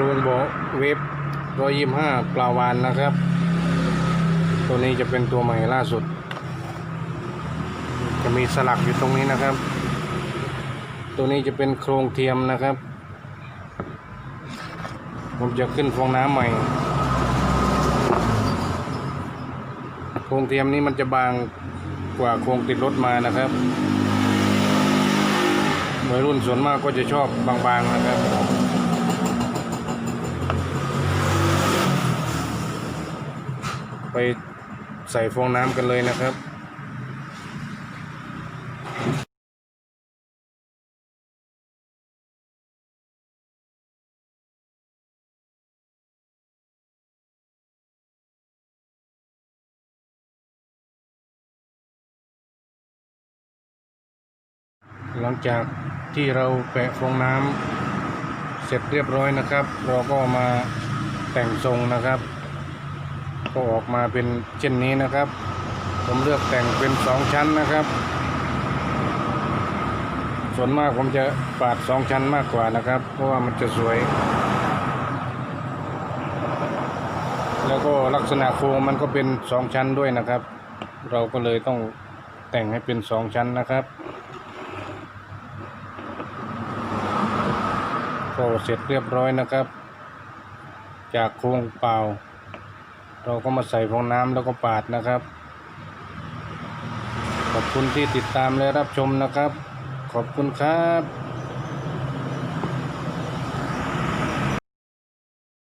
รงโบเวฟร้อยยี่ห้าปลาวานนะครับ ตัวนี้จะเป็นตัวใหม่ล่าสุด จะมีสลักอยู่ตรงนี้นะครับ ตัวนี้จะเป็นโครงเทียมนะครับ ผมจะขึ้นฟองน้ำใหม่ โครงเทียมนี้มันจะบางกว่าโครงติดรถมานะครับวัยรุ่นส่วนมากก็จะชอบบางๆนะครับ ไปใส่ฟองน้ำกันเลยนะครับหลังจากที่เราแปะฟองน้ำเสร็จเรียบร้อยนะครับ เราก็มาแต่งทรงนะครับ ก็ออกมาเป็นเช่นนี้นะครับ ผมเลือกแต่งเป็นสองชั้นนะครับ ส่วนมากผมจะปาดสองชั้นมากกว่านะครับ เพราะว่ามันจะสวย แล้วก็ลักษณะโครงมันก็เป็นสองชั้นด้วยนะครับ เราก็เลยต้องแต่งให้เป็นสองชั้นนะครับก็เสร็จเรียบร้อยนะครับ จากโครงเปล่า เราก็มาใส่ฟองน้ำแล้วก็ปาดนะครับ ขอบคุณที่ติดตามและรับชมนะครับ ขอบคุณครับ